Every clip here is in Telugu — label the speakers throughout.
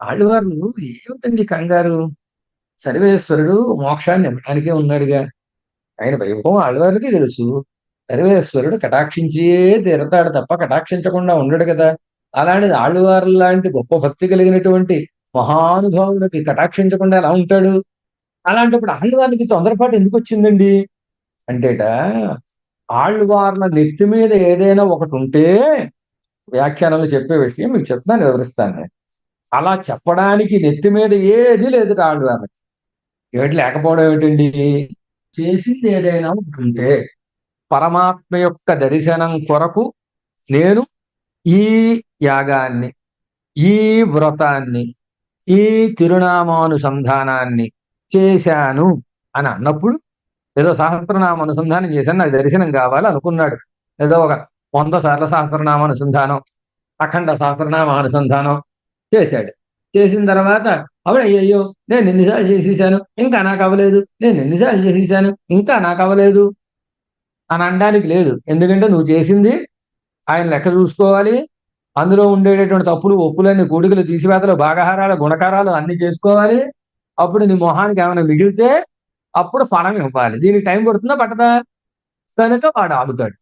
Speaker 1: ఆళ్ళవార్లు ఏమిటండి కంగారు? సర్వేశ్వరుడు మోక్షాన్ని ఇవ్వడానికే ఉన్నాడుగా. ఆయన వైభవం ఆళ్ళవారికి తెలుసు. సర్వేశ్వరుడు కటాక్షించే తీరతాడు తప్ప కటాక్షించకుండా ఉండడు కదా. అలాంటిది ఆళ్ళవారు లాంటి గొప్ప భక్తి కలిగినటువంటి మహానుభావులకి కటాక్షించకుండా ఎలా ఉంటాడు? అలాంటప్పుడు ఆళ్ళవారికి తొందరపాటు ఎందుకు వచ్చిందండి? అంటేట ఆళ్ళవార్ల నెత్తి మీద ఏదైనా ఒకటి ఉంటే వ్యాఖ్యానంలో చెప్పే విషయం మీకు చెప్తాను వివరిస్తాను. నేను. అలా చెప్పడానికి నెత్తి మీద ఏది లేదు ఆళ్ళవార్లకి ఏమిటి లేకపోవడం ఏమిటండి? చేసింది ఏదైనా ఉంటుంటే పరమాత్మ యొక్క దర్శనం కొరకు నేను ఈ యాగాన్ని ఈ వ్రతాన్ని ఈ తిరునామానుసంధానాన్ని చేశాను అని అన్నప్పుడు ఏదో సహస్రనామ అనుసంధానం చేశాను నాకు దర్శనం కావాలి అనుకున్నాడు. ఏదో ఒక వంద సార్ల సహస్రనామ అనుసంధానం అఖండ సహస్రనామ అనుసంధానం చేశాడు. చేసిన తర్వాత అప్పుడు అయ్యయ్యో నేను ఎన్నిసార్లు చేసేసాను ఇంకా నాకు అవ్వలేదు నేను ఎన్నిసార్లు చేసేసాను ఇంకా నాకు అవ్వలేదు అని అనడానికి లేదు. ఎందుకంటే నువ్వు చేసింది ఆయన లెక్క చూసుకోవాలి. అందులో ఉండేటటువంటి తప్పులు ఒప్పులన్నీ కూడికలు తీసివేతలు భాగహారాలు గుణకారాలు అన్ని చేసుకోవాలి. అప్పుడు నీ మొహానికి ఏమైనా మిగిలితే అప్పుడు ఫలం ఇవ్వాలి. దీనికి టైం పడుతుందా పట్టదా? కనుక వాడు ఆగుతాడు.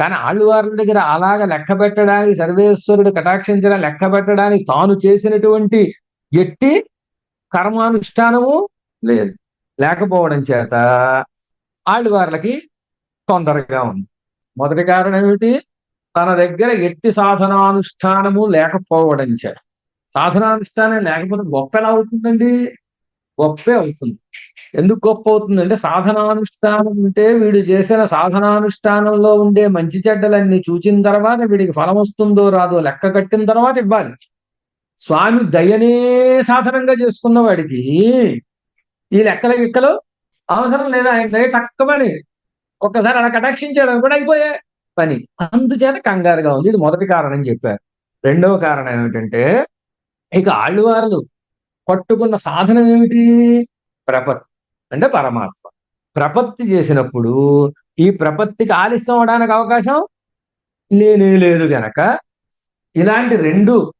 Speaker 1: కానీ ఆళ్ళవార్ల దగ్గర అలాగ లెక్క పెట్టడానికి సర్వేశ్వరుడు కటాక్షించడం లెక్క పెట్టడానికి తాను చేసినటువంటి ఎట్టి కర్మానుష్ఠానము లేదు. లేకపోవడం చేత ఆళ్ళవార్లకి తొందరగా ఉంది. మొదటి కారణం ఏమిటి? తన దగ్గర ఎట్టి సాధనానుష్ఠానము లేకపోవడం చేత. సాధనానుష్ఠానం లేకపోతే గొప్ప ఎలా అవుతుందండి? గొప్పే అవుతుంది. ఎందుకు గొప్ప అవుతుందంటే సాధనానుష్ఠానం ఉంటే వీడు చేసిన సాధనానుష్ఠానంలో ఉండే మంచి చెడ్డలన్నీ చూచిన తర్వాత వీడికి ఫలం వస్తుందో రాదో లెక్క కట్టిన తర్వాత ఇవ్వాలి. స్వామి దయనే సాధనంగా చేసుకున్న వాడికి ఈ లెక్కల గిక్కలు అవసరం లేదా? ఆయన దయ తక్కువని ఒక్కసారి అలా కటాక్షించాడు కూడా అయిపోయే పని. అందుచేత కంగారుగా ఉంది. ఇది మొదటి కారణం చెప్పారు. రెండవ కారణం ఏమిటంటే ఇక ఆళ్ళవార్లు పట్టుకున్న సాధనం ఏమిటి? ప్రపత్తి. అంటే పరమాత్మ. ప్రపత్తి చేసినప్పుడు ఈ ప్రపత్తికి ఆలస్యం అవడానికి అవకాశం లేనే లేదు గనక ఇలాంటి రెండు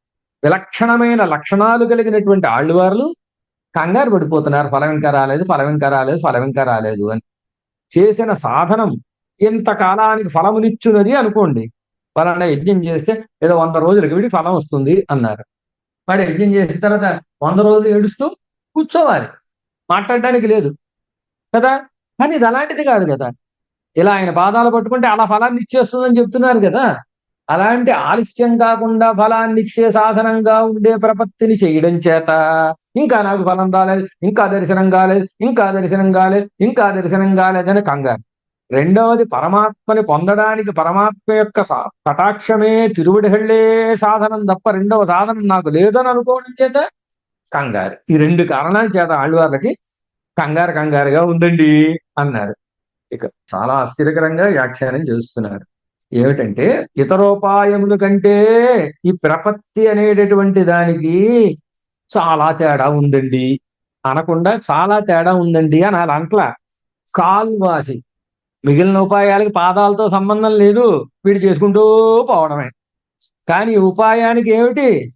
Speaker 1: విలక్షణమైన లక్షణాలు కలిగినటువంటి ఆళ్ళవార్లు కంగారు పడిపోతున్నారు. ఫలం ఇంకా రాలేదు ఫలం ఇంకా రాలేదు ఫలం ఇంకా రాలేదు అని. చేసిన సాధనం ఇంతకాలానికి ఫలమునిచ్చున్నది అనుకోండి. ఫలానా యజ్ఞం చేస్తే ఏదో వంద రోజులకి వీడి ఫలం వస్తుంది అన్నారు. వాడు యజ్ఞం చేసిన తర్వాత వంద రోజులు ఏడుస్తూ కూర్చోవాలి. మాట్లాడడానికి లేదు. కదా? కానీ ఇది అలాంటిది కాదు కదా. ఇలా ఆయన పాదాలు పట్టుకుంటే అలా ఫలాన్ని ఇచ్చేస్తుందని చెప్తున్నారు కదా. అలాంటి ఆలస్యం కాకుండా ఫలాన్ని ఇచ్చే సాధనంగా ఉండే ప్రపత్తిని చేయడం చేత ఇంకా నాకు ఫలం రాలేదు ఇంకా దర్శనం కాలేదు ఇంకా దర్శనం కాలేదు ఇంకా దర్శనం కాలేదని కంగారు. రెండవది పరమాత్మని పొందడానికి పరమాత్మ యొక్క కటాక్షమే తిరువిడిహళ్ళే సాధనం తప్ప రెండవ సాధనం నాకు లేదని అనుకోవడం చేత కంగారు. ఈ రెండు కారణాల చేత ఆళ్ళవార్లకి కంగారు కంగారుగా ఉందండి అన్నారు. ఇక చాలా ఆశ్చర్యకరంగా వ్యాఖ్యానం చేస్తున్నారు. ఏమిటంటే ఇతరోపాయముల కంటే ఈ ప్రపత్తి అనేటటువంటి దానికి చాలా తేడా ఉందండి. అనకుండా చాలా తేడా ఉందండి అని అలా అంట్లా కాల్వాసి మిగిలిన ఉపాయాలకి పాదాలతో సంబంధం లేదు. వీడు చేసుకుంటూ పోవడమే. కానీ ఉపాయానికి ఏమిటి?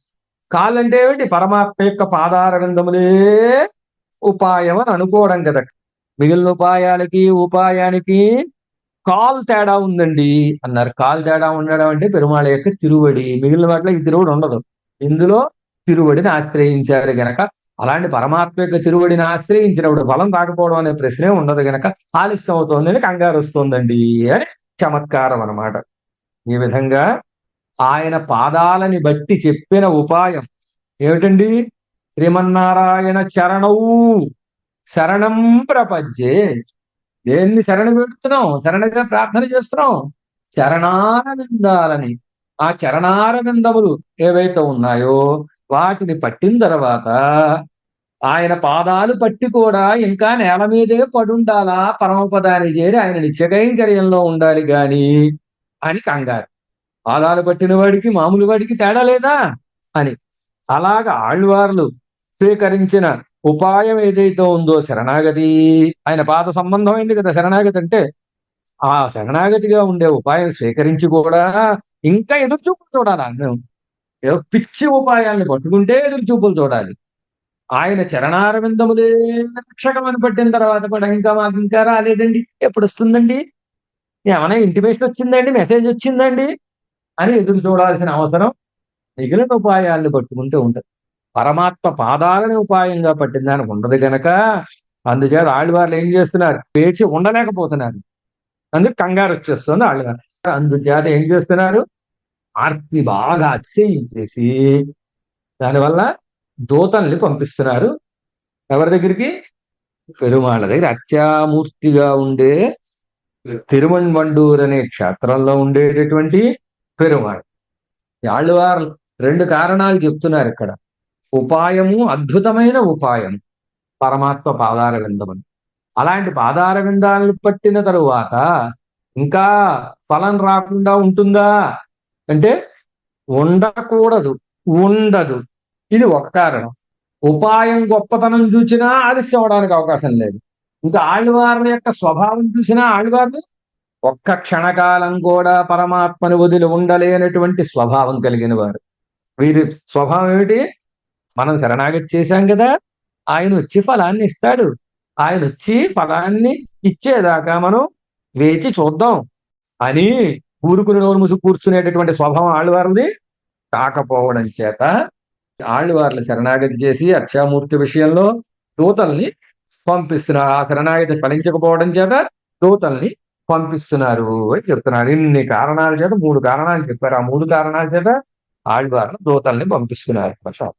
Speaker 1: కాలంటే ఏమిటి? పరమాత్మ యొక్క పాదారవిందములే ఉపాయం అని అనుకోవడం కదా. మిగిలిన ఉపాయాలకి ఉపాయానికి కాల్ తేడా ఉందండి అన్నారు. కాల్ తేడా ఉండడం అంటే పెరుమాళ యొక్క తిరువడి. మిగిలిన వాటిలో ఈ తిరువడి ఉండదు ఇందులో తిరువడిని ఆశ్రయించారు గనక. అలాంటి పరమాత్మ యొక్క తిరువడిని ఆశ్రయించినప్పుడు ఫలం రాకపోవడం అనే ప్రశ్నే ఉండదు గనక ఆలస్యం అవుతోందని కంగారు వస్తుందండి అని చమత్కారం అన్నమాట. ఈ విధంగా ఆయన పాదాలని బట్టి చెప్పిన ఉపాయం ఏమిటండి? శ్రీమన్నారాయణ చరణవు శరణం ప్రపంచే దేన్ని శరణ పెడుతున్నాం? శరణగా ప్రార్థన చేస్తున్నాం. చరణారవిందాలని. ఆ చరణారవిందములు ఏవైతే ఉన్నాయో వాటిని పట్టిన తర్వాత ఆయన పాదాలు పట్టి కూడా ఇంకా నేల మీదే పడుండాలా? పరమపదాన్ని చేరి ఆయన నిత్యకైంకర్యంలో ఉండాలి గాని అని కంగారు. పాదాలు పట్టిన వాడికి మామూలు వాడికి తేడా లేదా? అని. అలాగ ఆళ్వార్లు స్వీకరించిన ఉపాయం ఏదైతే ఉందో శరణాగతి ఆయన పాద సంబంధమైంది కదా శరణాగతి అంటే ఆ శరణాగతిగా ఉండే ఉపాయం స్వీకరించి కూడా ఇంకా ఎదురు చూపు చూడాలా? ఏదో పిచ్చి ఉపాయాల్ని పట్టుకుంటే ఎదురు చూపులు చూడాలి. ఆయన చరణారవిందములే రక్షకమని పట్టిన తర్వాత కూడా ఇంకా మాకు ఇంకా రాలేదండి. ఎప్పుడు వస్తుందండి? ఏమైనా ఇంటిమేషన్ వచ్చిందండి? మెసేజ్ వచ్చిందండి? అని ఎదురు చూడాల్సిన అవసరం మిగిలిన ఉపాయాలను పట్టుకుంటూ ఉంటుంది. పరమాత్మ పాదాలని ఉపాయంగా పట్టిందానికి ఉండదు గనక అందుచేత ఆళ్ళవార్లు ఏం చేస్తున్నారు? పేచి ఉండలేకపోతున్నారు. అందుకు కంగారు వచ్చేస్తుంది ఆళ్ళవారు అందుచేత ఏం చేస్తున్నారు? ఆర్తి బాగా అతిశయించేసి దానివల్ల దూతల్ని పంపిస్తున్నారు. ఎవరి దగ్గరికి? పెరుమాళ్ళ దగ్గర. అత్యామూర్తిగా ఉండే తిరుమణ్వండూర్ అనే క్షేత్రంలో ఉండేటటువంటి పెరుమాళ్. ఆళ్ళవారు రెండు కారణాలు చెప్తున్నారు ఇక్కడ. ఉపాయము అద్భుతమైన ఉపాయం. పరమాత్మ పాదార విందమని అలాంటి పాదార విందాలను పట్టిన తరువాత ఇంకా ఫలం రాకుండా ఉంటుందా? అంటే ఉండకూడదు ఉండదు. ఇది ఒక కారణం. ఉపాయం గొప్పతనం చూసినా ఆలస్యం అవడానికి అవకాశం లేదు. ఇంకా ఆళ్వార్ల యొక్క స్వభావం చూసినా ఆళ్వారు ఒక్క క్షణకాలం కూడా పరమాత్మని వదిలి ఉండలేనటువంటి స్వభావం కలిగిన వారు. వీరి స్వభావం ఏమిటి? మనం శరణాగతి చేశాం కదా ఆయన వచ్చి ఫలాన్ని ఇస్తాడు. ఆయన వచ్చి ఫలాన్ని ఇచ్చేదాకా మనం వేచి చూద్దాం. అని ఊరుకుని నోరు ముసు కూర్చునేటటువంటి స్వభావం ఆళ్ళవారిది కాకపోవడం చేత ఆళ్ళవార్ల శరణాగతి చేసి అక్షామూర్తి విషయంలో దూతల్ని పంపిస్తున్నారు. ఆ శరణాగతి ఫలించకపోవడం చేత దూతల్ని పంపిస్తున్నారు అని చెప్తున్నారు. ఇన్ని కారణాల చేత మూడు కారణాలు చెప్పారు. ఆ మూడు కారణాల చేత ఆళ్వార్లు దూతల్ని పంపిస్తున్నారు. ప్రసాద్